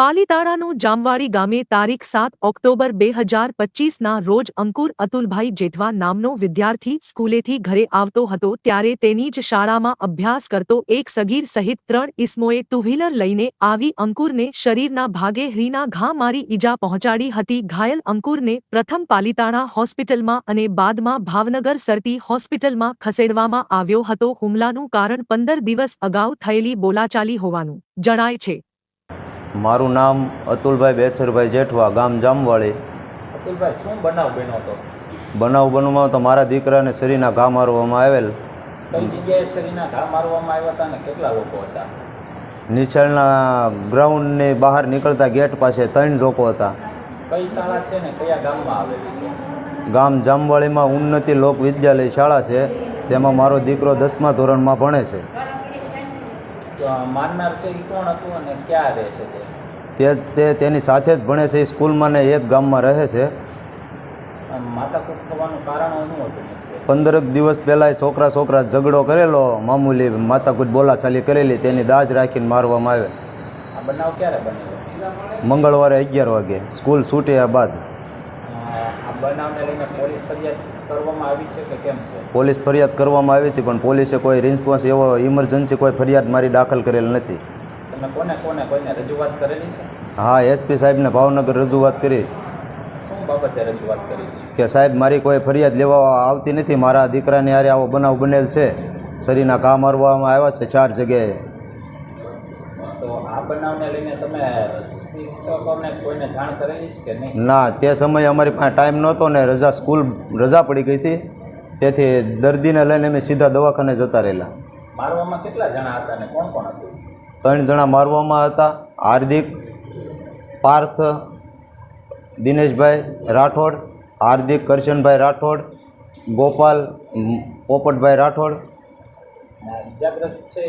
પાલીતાણાનું જામવાડી ગામે તારીખ સાત ઓક્ટોબર બે હજાર પચીસના રોજ અંકુર અતુલભાઈ જેઠવા નામનો વિદ્યાર્થી સ્કૂલેથી ઘરે આવતો હતો ત્યારે તેની જ શાળામાં અભ્યાસ કરતો એક સગીર સહિત ત્રણ ઇસમોએ ટુ વ્હીલર લઈને આવી અંકુરને શરીરના ભાગે હ્રીના ઘા મારી ઈજા પહોંચાડી હતી. ઘાયલ અંકુરને પ્રથમ પાલીતાણા હોસ્પિટલમાં અને બાદમાં ભાવનગર સરટી હોસ્પિટલમાં ખસેડવામાં આવ્યો હતો. હુમલાનું કારણ પંદર દિવસ અગાઉ થયેલી બોલાચાલી હોવાનું જણાય છે. મારું નામ અતુલભાઈ બેચરભાઈ જેઠવા ગામ જામવાળી અતુલભાઈ શું બનાવ બન્યો હતો? બનાવ બનવામાં તો મારા દીકરાને શરીરના ઘા મારવામાં આવેલ. કઈ જગ્યાએ શરીરના ઘા મારવામાં આવ્યા હતા અને કેટલા લોકો હતા? નિશાળના ગ્રાઉન્ડની બહાર નીકળતા ગેટ પાસે ત્રણ લોકો હતા. કઈ શાળા છે ને કયા ગામમાં આવેલી છે? ગામ જામવાળીમાં ઉન્નતિ લોક વિદ્યાલય શાળા છે. તેમાં મારો દીકરો દસમા ધોરણમાં ભણે છે. મારનાર છે એ કોણ હતું અને ક્યાં રહે છે તે? તે તેની સાથે જ ભણે છે એ સ્કૂલમાં ને એક ગામમાં રહે છે. માથાકૂટ થવાનું કારણ શું હતું પંદરક દિવસ પહેલાં છોકરા છોકરા ઝઘડો કરેલો મામૂલી માથાકૂટ બોલાચાલી કરેલી તેની દાજ રાખીને મારવામાં આવે. આ બનાવ ક્યારે બનેલો? મંગળવારે અગિયાર વાગે સ્કૂલ છૂટ્યા બાદ. બનાવને લઈને પોલીસ ફરિયાદ કરવામાં આવી છે કે કેમ છે? પોલીસ ફરિયાદ કરવામાં આવી હતી પણ પોલીસે કોઈ રિસ્પોન્સ એવો ઇમરજન્સી કોઈ ફરિયાદ મારી દાખલ કરેલ નથી. તમે કોને કોને કોઈને રજૂઆત કરેલી છે? હા એસપી સાહેબને ભાવનગર રજૂઆત કરી. શું બાબતે રજૂઆત કરી કે સાહેબ મારી કોઈ ફરિયાદ લેવા આવતી નથી મારા દીકરાને આરે આવો બનાવ બનેલ છે. શરીરના ઘા મારવામાં આવ્યા છે ચાર જગ્યાએ. તો આ બનાવને લઈને તમે શિક્ષકોને કોઈને જાણ કરેલી કે નહીં? ના તે સમયે અમારી પાસે ટાઈમ નહોતો ને રજા સ્કૂલ રજા પડી ગઈ હતી. તેથી દર્દીને લઈને અમે સીધા દવાખાને જતા રહેલા. મારવામાં કેટલા જણા હતા અને કોણ કોણ હતું? ત્રણ જણા મારવામાં હતા. હાર્દિક પાર્થ દિનેશભાઈ રાઠોડ હાર્દિક કરશનભાઈ રાઠોડ ગોપાલ પોપટભાઈ રાઠોડ. ઇજાગ્રસ્ત છે